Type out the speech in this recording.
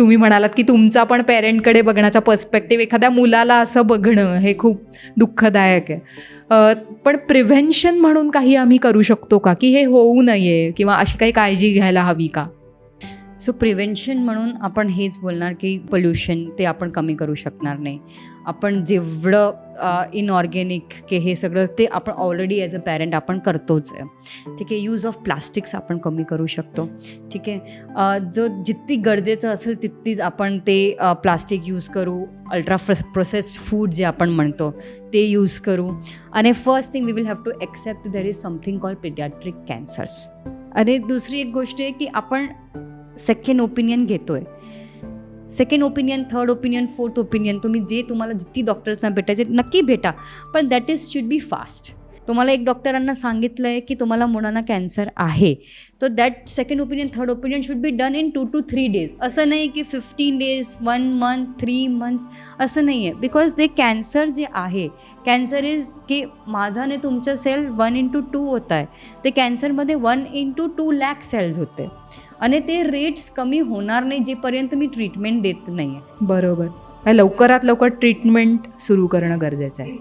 तुम्ही म्हणालात की तुमचा पण पेरेंटकडे बघण्याचा पर्स्पेक्टिव्ह एखाद्या मुलाला असं बघणं हे खूप दुःखदायक आहे. पण प्रिव्हेन्शन म्हणून काही आम्ही करू शकतो का? की हे होऊ नये किंवा अशी काही काळजी घ्यायला हवी का? सो प्रिव्हेन्शन म्हणून आपण हेच बोलणार की पोल्युशन ते आपण कमी करू शकणार नाही. आपण जेवढं इनऑर्गॅनिक की हे सगळं ते आपण ऑलरेडी ॲज अ पॅरेंट आपण करतोच आहे. ठीक आहे यूज ऑफ प्लास्टिक्स आपण कमी करू शकतो. ठीक आहे जो जितकी गरजेचं असेल तितकीच आपण ते प्लास्टिक यूज करू. अल्ट्रा प्रोसेस्ड फूड जे आपण म्हणतो ते यूज करू. आणि first thing we will have to accept there is something call paediatric cancers आणि दुसरी एक गोष्ट आहे की आपण सेकंड ओपिनियन घेतो आहे second opinion third opinion fourth opinion तुम्ही जे तुम्हाला जितकी डॉक्टर्सना भेटायचे नक्की भेटा. पण that is should be fast तुम्हाला एक डॉक्टरांना सांगितलं आहे की तुम्हाला मुलांना कॅन्सर आहे. तर that second opinion third opinion should be done in two two three days असं नाही की fifteen days one month three months असं नाही आहे बिकॉज ते कॅन्सर जे आहे कॅन्सर इज की माझा आणि तुमचं सेल वन इंटू टू होत आहे ते कॅन्सरमध्ये one into two lakh cells होते. आणि ते रेट्स कमी होणार नाही जेपर्यंत मी ट्रीटमेंट देत नाही आहे बरोबर लवकरात लवकर ट्रीटमेंट सुरू करणं गरजेचं आहे.